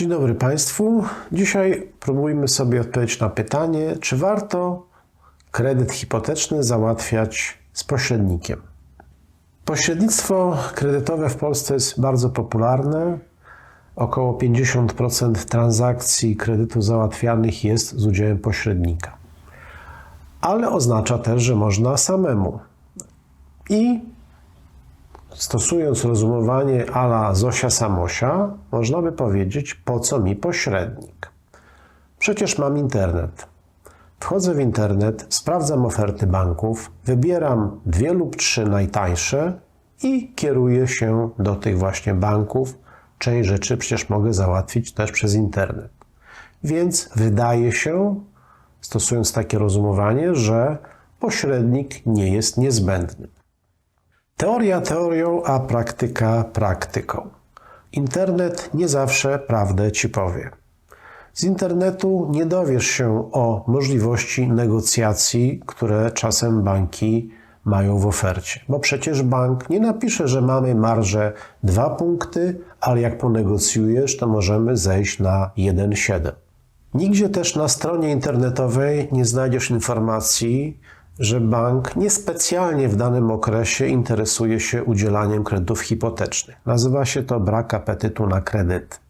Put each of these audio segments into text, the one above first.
Dzień dobry Państwu. Dzisiaj próbujmy sobie odpowiedzieć na pytanie, czy warto kredyt hipoteczny załatwiać z pośrednikiem. Pośrednictwo kredytowe w Polsce jest bardzo popularne. Około 50% transakcji kredytu załatwianych jest z udziałem pośrednika. Ale oznacza też, że można samemu. I stosując rozumowanie ala Zosia Samosia, można by powiedzieć, po co mi pośrednik? Przecież mam internet. Wchodzę w internet, sprawdzam oferty banków, wybieram dwie lub trzy najtańsze i kieruję się do tych właśnie banków. Część rzeczy przecież mogę załatwić też przez internet. Więc wydaje się, stosując takie rozumowanie, że pośrednik nie jest niezbędny. Teoria teorią, a praktyka praktyką. Internet nie zawsze prawdę ci powie. Z internetu nie dowiesz się o możliwości negocjacji, które czasem banki mają w ofercie. Bo przecież bank nie napisze, że mamy marżę 2 punkty, ale jak ponegocjujesz, to możemy zejść na 1,7. Nigdzie też na stronie internetowej nie znajdziesz informacji, że bank niespecjalnie w danym okresie interesuje się udzielaniem kredytów hipotecznych. Nazywa się to brak apetytu na kredyt.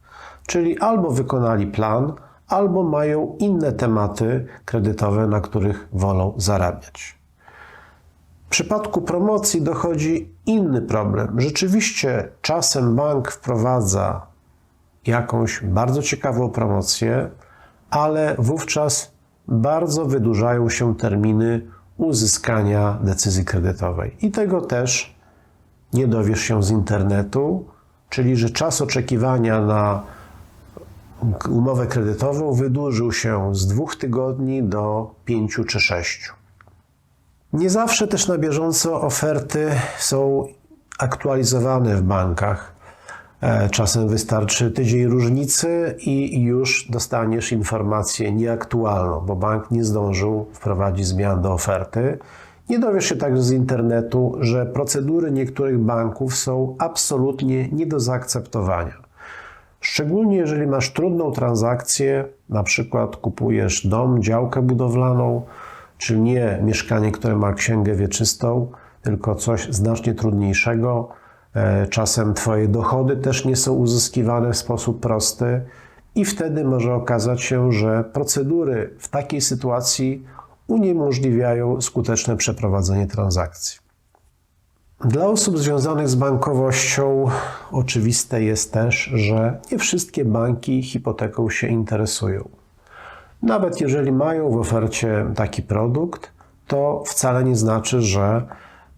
Czyli albo wykonali plan, albo mają inne tematy kredytowe, na których wolą zarabiać. W przypadku promocji dochodzi inny problem. Rzeczywiście czasem bank wprowadza jakąś bardzo ciekawą promocję, ale wówczas bardzo wydłużają się terminy uzyskania decyzji kredytowej. I tego też nie dowiesz się z internetu, czyli że czas oczekiwania na umowę kredytową wydłużył się z dwóch tygodni do pięciu czy sześciu. Nie zawsze też na bieżąco oferty są aktualizowane w bankach. E, Czasem wystarczy tydzień różnicy i już dostaniesz informację nieaktualną, bo bank nie zdążył wprowadzić zmian do oferty. Nie dowiesz się także z internetu, że procedury niektórych banków są absolutnie nie do zaakceptowania. Szczególnie jeżeli masz trudną transakcję, na przykład kupujesz dom, działkę budowlaną, czyli nie mieszkanie, które ma księgę wieczystą, tylko coś znacznie trudniejszego. E, Czasem Twoje dochody też nie są uzyskiwane w sposób prosty, i wtedy może okazać się, że procedury w takiej sytuacji uniemożliwiają skuteczne przeprowadzenie transakcji. Dla osób związanych z bankowością oczywiste jest też, że nie wszystkie banki hipoteką się interesują. Nawet jeżeli mają w ofercie taki produkt, to wcale nie znaczy, że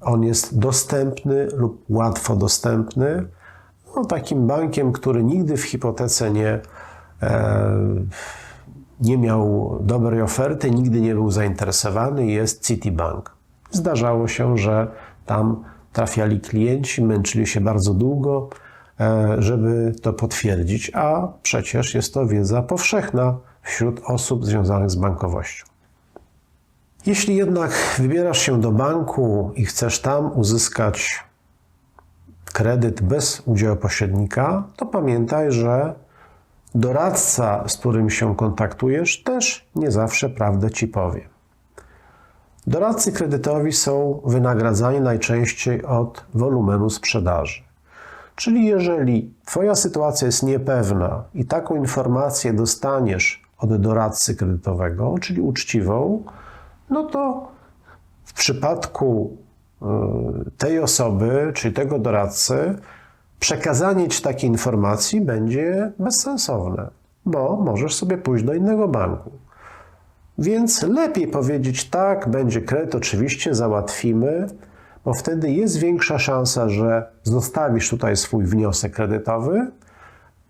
on jest dostępny lub łatwo dostępny. No, takim bankiem, który nigdy w hipotece nie, e, nie miał dobrej oferty, nigdy nie był zainteresowany, jest Citibank. Zdarzało się, że tam trafiali klienci, męczyli się bardzo długo, e, żeby to potwierdzić, a przecież jest to wiedza powszechna wśród osób związanych z bankowością. Jeśli jednak wybierasz się do banku i chcesz tam uzyskać kredyt bez udziału pośrednika, to pamiętaj, że doradca, z którym się kontaktujesz, też nie zawsze prawdę ci powie. Doradcy kredytowi są wynagradzani najczęściej od wolumenu sprzedaży. Czyli jeżeli Twoja sytuacja jest niepewna i taką informację dostaniesz od doradcy kredytowego, czyli uczciwą, no to w przypadku y, tej osoby, czyli tego doradcy, przekazanie Ci takiej informacji będzie bezsensowne, bo możesz sobie pójść do innego banku. Więc lepiej powiedzieć tak, będzie kredyt, oczywiście załatwimy, bo wtedy jest większa szansa, że zostawisz tutaj swój wniosek kredytowy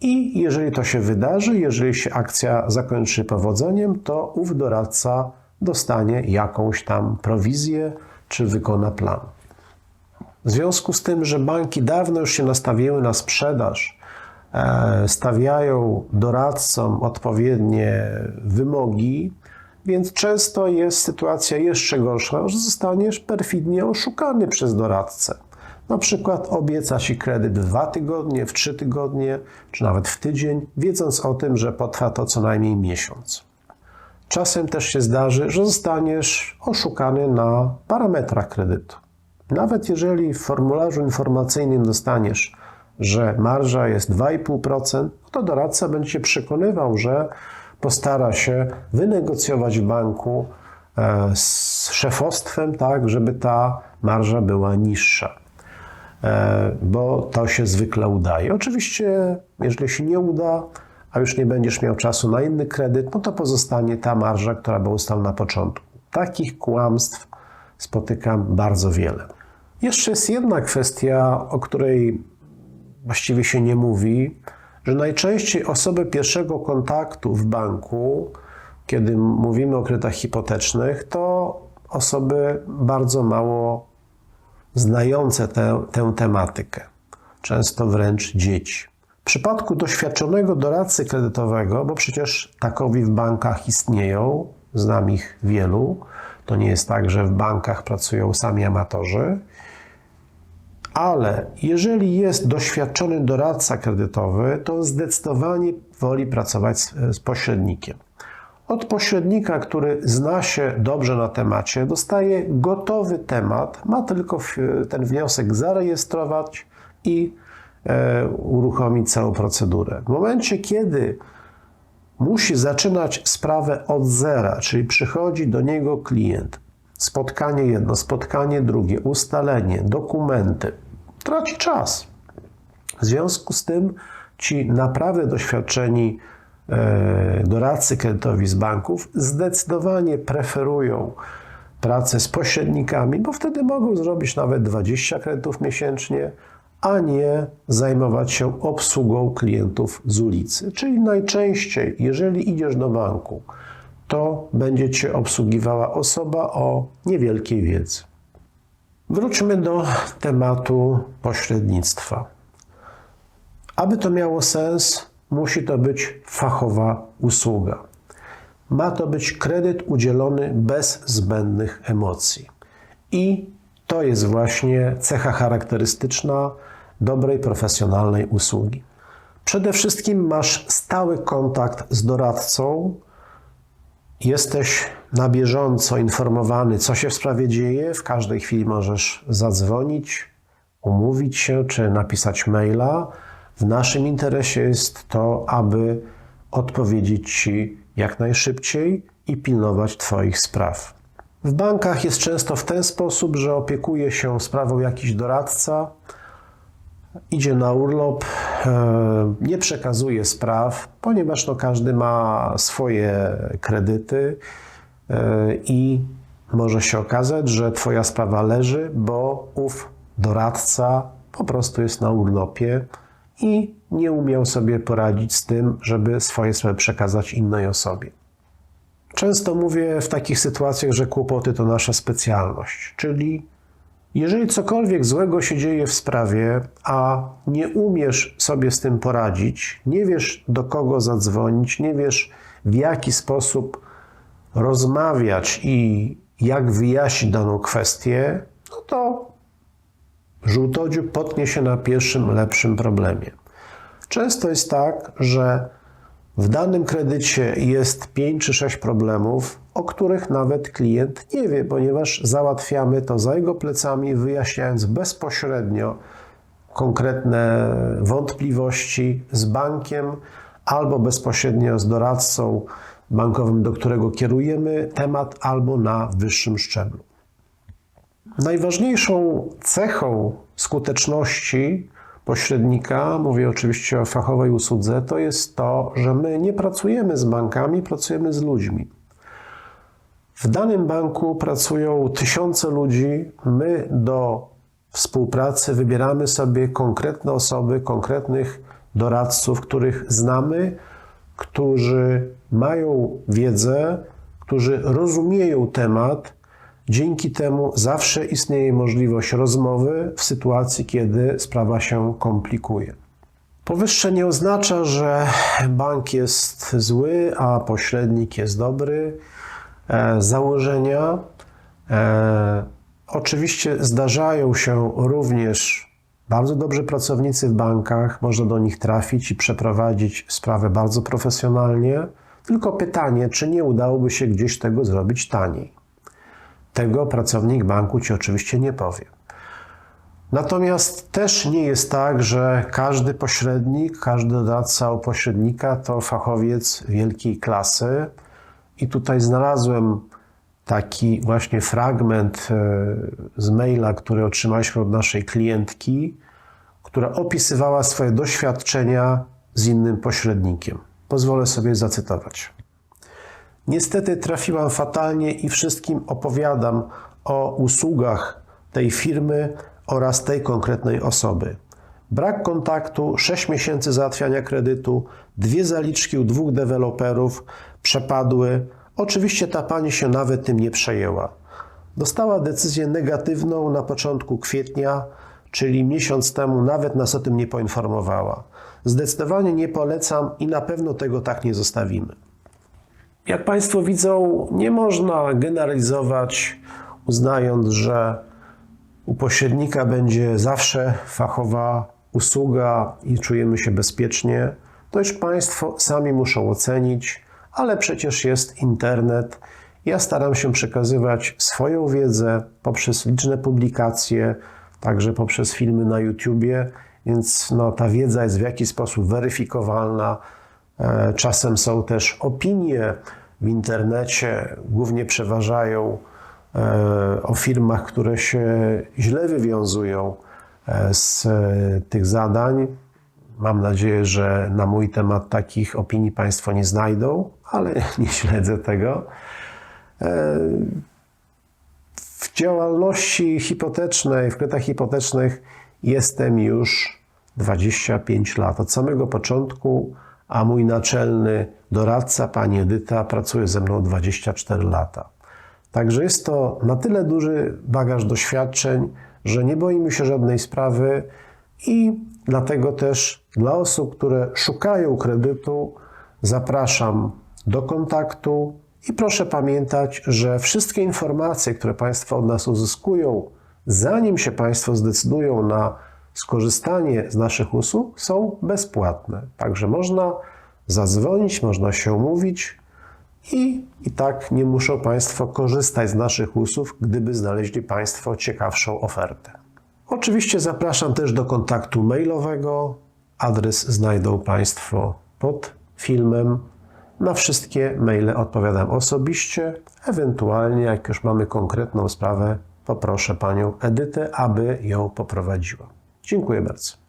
i jeżeli to się wydarzy, jeżeli się akcja zakończy powodzeniem, to ów doradca dostanie jakąś tam prowizję czy wykona plan. W związku z tym, że banki dawno już się nastawiły na sprzedaż, e, stawiają doradcom odpowiednie wymogi, więc często jest sytuacja jeszcze gorsza, że zostaniesz perfidnie oszukany przez doradcę. Na przykład obieca Ci kredyt w dwa tygodnie, w trzy tygodnie, czy nawet w tydzień, wiedząc o tym, że potrwa to co najmniej miesiąc. Czasem też się zdarzy, że zostaniesz oszukany na parametrach kredytu. Nawet jeżeli w formularzu informacyjnym dostaniesz, że marża jest 2,5%, to doradca będzie cię przekonywał, że postara się wynegocjować w banku e, z szefostwem, tak, żeby ta marża była niższa. E, Bo to się zwykle udaje. Oczywiście, jeżeli się nie uda, a już nie będziesz miał czasu na inny kredyt, no to pozostanie ta marża, która była ustalona na początku. Takich kłamstw spotykam bardzo wiele. Jeszcze jest jedna kwestia, o której właściwie się nie mówi, że najczęściej osoby pierwszego kontaktu w banku, kiedy mówimy o kredytach hipotecznych, to osoby bardzo mało znające tę, tę tematykę, często wręcz dzieci. W przypadku doświadczonego doradcy kredytowego, bo przecież takowi w bankach istnieją, znam ich wielu, to nie jest tak, że w bankach pracują sami amatorzy, ale jeżeli jest doświadczony doradca kredytowy, to zdecydowanie woli pracować z, z pośrednikiem. Od pośrednika, który zna się dobrze na temacie, dostaje gotowy temat, ma tylko ten wniosek zarejestrować i uruchomić całą procedurę. W momencie, kiedy musi zaczynać sprawę od zera, czyli przychodzi do niego klient, spotkanie jedno, spotkanie drugie, ustalenie, dokumenty, traci czas. W związku z tym ci naprawdę doświadczeni e, doradcy kredytowi z banków zdecydowanie preferują pracę z pośrednikami, bo wtedy mogą zrobić nawet 20 kredytów miesięcznie, a nie zajmować się obsługą klientów z ulicy. Czyli najczęściej, jeżeli idziesz do banku, to będzie cię obsługiwała osoba o niewielkiej wiedzy. Wróćmy do tematu pośrednictwa. Aby to miało sens, musi to być fachowa usługa. Ma to być kredyt udzielony bez zbędnych emocji. I to jest właśnie cecha charakterystyczna dobrej, profesjonalnej usługi. Przede wszystkim masz stały kontakt z doradcą, jesteś na bieżąco informowany, co się w sprawie dzieje. W każdej chwili możesz zadzwonić, umówić się czy napisać maila. W naszym interesie jest to, aby odpowiedzieć Ci jak najszybciej i pilnować Twoich spraw. W bankach jest często w ten sposób, że opiekuje się sprawą jakiś doradca, idzie na urlop, e, nie przekazuje spraw, ponieważ no, każdy ma swoje kredyty e, i może się okazać, że Twoja sprawa leży, bo ów doradca po prostu jest na urlopie i nie umiał sobie poradzić z tym, żeby swoje sprawy przekazać innej osobie. Często mówię w takich sytuacjach, że kłopoty to nasza specjalność, czyli jeżeli cokolwiek złego się dzieje w sprawie, a nie umiesz sobie z tym poradzić, nie wiesz do kogo zadzwonić, nie wiesz w jaki sposób rozmawiać i jak wyjaśnić daną kwestię, no to żółtodziób potnie się na pierwszym lepszym problemie. Często jest tak, że w danym kredycie jest 5 czy 6 problemów, o których nawet klient nie wie, ponieważ załatwiamy to za jego plecami, wyjaśniając bezpośrednio konkretne wątpliwości z bankiem albo bezpośrednio z doradcą bankowym, do którego kierujemy temat, albo na wyższym szczeblu. Najważniejszą cechą skuteczności pośrednika, mówię oczywiście o fachowej usłudze, to jest to, że my nie pracujemy z bankami, pracujemy z ludźmi. W danym banku pracują tysiące ludzi. My do współpracy wybieramy sobie konkretne osoby, konkretnych doradców, których znamy, którzy mają wiedzę, którzy rozumieją temat. Dzięki temu zawsze istnieje możliwość rozmowy w sytuacji, kiedy sprawa się komplikuje. Powyższe nie oznacza, że bank jest zły, a pośrednik jest dobry. E, założenia e, Oczywiście zdarzają się również bardzo dobrzy pracownicy w bankach, można do nich trafić i przeprowadzić sprawę bardzo profesjonalnie. Tylko pytanie, czy nie udałoby się gdzieś tego zrobić taniej. Tego pracownik banku ci oczywiście nie powie. Natomiast też nie jest tak, że każdy pośrednik, każdy doradca u pośrednika to fachowiec wielkiej klasy. I tutaj znalazłem taki właśnie fragment e, z maila, który otrzymaliśmy od naszej klientki, która opisywała swoje doświadczenia z innym pośrednikiem. Pozwolę sobie zacytować. Niestety trafiłam fatalnie i wszystkim opowiadam o usługach tej firmy oraz tej konkretnej osoby. Brak kontaktu, 6 miesięcy załatwiania kredytu, dwie zaliczki u dwóch deweloperów przepadły. Oczywiście ta pani się nawet tym nie przejęła. Dostała decyzję negatywną na początku kwietnia, czyli miesiąc temu, nawet nas o tym nie poinformowała. Zdecydowanie nie polecam i na pewno tego tak nie zostawimy. Jak Państwo widzą, nie można generalizować, uznając, że u pośrednika będzie zawsze fachowa usługa i czujemy się bezpiecznie. To już Państwo sami muszą ocenić, ale przecież jest internet. Ja staram się przekazywać swoją wiedzę poprzez liczne publikacje, także poprzez filmy na YouTubie, więc no, ta wiedza jest w jakiś sposób weryfikowalna. E, Czasem są też opinie w internecie, głównie przeważają e, o firmach, które się źle wywiązują e, z tych zadań. Mam nadzieję, że na mój temat takich opinii Państwo nie znajdą, ale nie śledzę tego. W działalności hipotecznej, w kredytach hipotecznych jestem już 25 lat. Od samego początku, a mój naczelny doradca, pani Edyta, pracuje ze mną 24 lata. Także jest to na tyle duży bagaż doświadczeń, że nie boimy się żadnej sprawy i dlatego też dla osób, które szukają kredytu, zapraszam do kontaktu i proszę pamiętać, że wszystkie informacje, które Państwo od nas uzyskują, zanim się Państwo zdecydują na skorzystanie z naszych usług, są bezpłatne. Także można zadzwonić, można się umówić i, i tak nie muszą Państwo korzystać z naszych usług, gdyby znaleźli Państwo ciekawszą ofertę. Oczywiście zapraszam też do kontaktu mailowego. Adres znajdą Państwo pod filmem. Na wszystkie maile odpowiadam osobiście. Ewentualnie, jak już mamy konkretną sprawę, poproszę Panią Edytę, aby ją poprowadziła. Dziękuję bardzo.